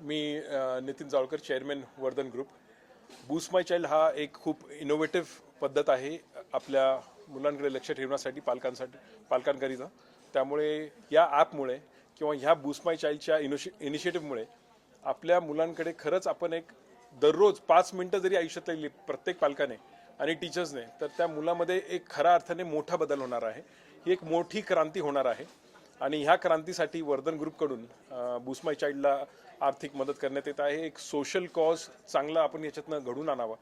Me Nitin Jawalkar chairman Vardhan group Boost My Child हा एक खूप इनोव्हेटिव्ह पद्धत आहे आपल्या मुलांकडे लक्ष ठेवण्यासाठी पालकांसाठी पालकांकरिता. त्यामुळे या ॲपमुळे किंवा ह्या बूस माय चाइल्डच्या इनोशि इनिशिएटिव्हमुळे आपल्या मुलांकडे खरंच आपण एक दररोज पाच मिनटं जरी आयुष्यात लिहिली प्रत्येक पालकाने आणि टीचर्सने तर त्या मुलामध्ये एक खऱ्या अर्थाने मोठा बदल होणार आहे. ही एक मोठी क्रांती होणार आहे. आणि ह्या क्रांतीसाठी वर्धन ग्रुपकडून बुस्माय चाईल्डला आर्थिक मदत करण्यात येत आहे. एक सोशल कॉज चांगला आपण याच्यातनं घडून आणावा.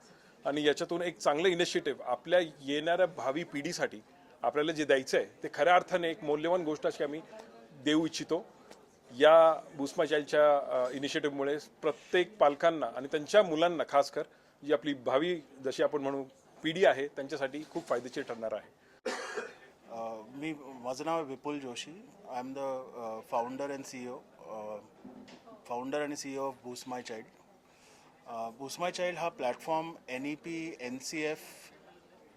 आणि याच्यातून एक चांगलं इनिशिएटिव्ह आपल्या येणाऱ्या भावी पिढीसाठी आपल्याला जे द्यायचं आहे ते खऱ्या अर्थाने एक मौल्यवान गोष्ट अशी आम्ही देऊ इच्छितो. या बुस्मा चाईल्डच्या इनिशिएटिव्हमुळे प्रत्येक पालकांना आणि त्यांच्या मुलांना खास कर जी आपली भावी जशी आपण म्हणू पिढी आहे त्यांच्यासाठी खूप फायदेशीर ठरणार आहे. Uh, मी माझं नाव आहे Vipul Joshi. I am the founder and C O founder आणि C O of Boost My Child Boost My Child हा platform N E P N C F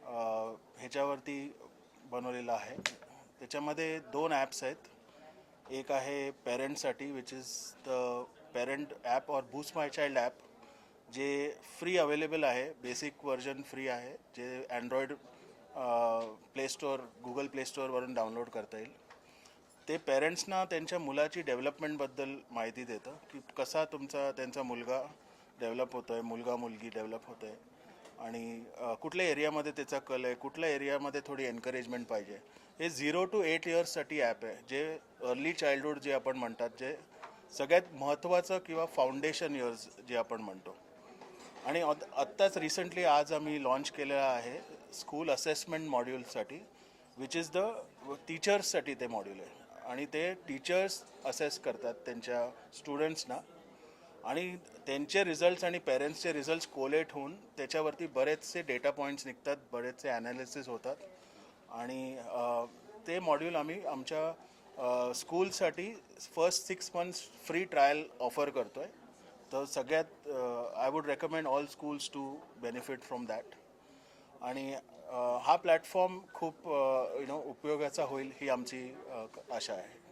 ह्याच्यावरती बनवलेला आहे. त्याच्यामध्ये दोन ॲप्स आहेत. एक आहे पेरेंट्ससाठी which is the parent app और बूस माय चाइल्ड ॲप जे फ्री अवेलेबल आहे. बेसिक व्हर्जन फ्री आहे जे Android Play Store Google Play स्टोअरवरून download करता येईल. ते पेरेंट्सना त्यांच्या मुलाची डेव्हलपमेंटबद्दल माहिती देतं की कसा तुमचा त्यांचा मुलगा डेव्हलप होतो आहे मुलगा मुलगी डेव्हलप होत आहे आणि कुठल्या एरियामध्ये त्याचा कल आहे कुठल्या एरियामध्ये थोडी एनकरेजमेंट पाहिजे. हे झिरो टू एट इयर्ससाठी ॲप आहे जे अर्ली चाइल्डहूड जे आपण म्हणतात जे सगळ्यात महत्त्वाचं किंवा फाउंडेशन इयर्स जे आपण म्हणतो. आणि आत्ताच रिसेंटली आज आम्ही लॉन्च केलेलं आहे स्कूल असेसमेंट मॉड्यूलसाठी विच इज द टीचर्ससाठी ते मॉड्यूल आहे. आणि ते टीचर्स असेस करतात त्यांच्या स्टुडंट्सना आणि त्यांचे रिझल्ट्स आणि पेरेंट्सचे रिझल्ट्स कोलेट होऊन त्याच्यावरती बरेचसे डेटा पॉईंट्स निघतात बरेचसे ॲनालिसिस होतात. आणि ते मॉड्यूल आम्ही आमच्या स्कूलसाठी first six months free trial offer करतो आहे तर सगळ्यात I would recommend all schools to benefit from that आणि हा प्लॅटफॉर्म खूप यु नो उपयोगाचा होईल ही आमची आशा आहे.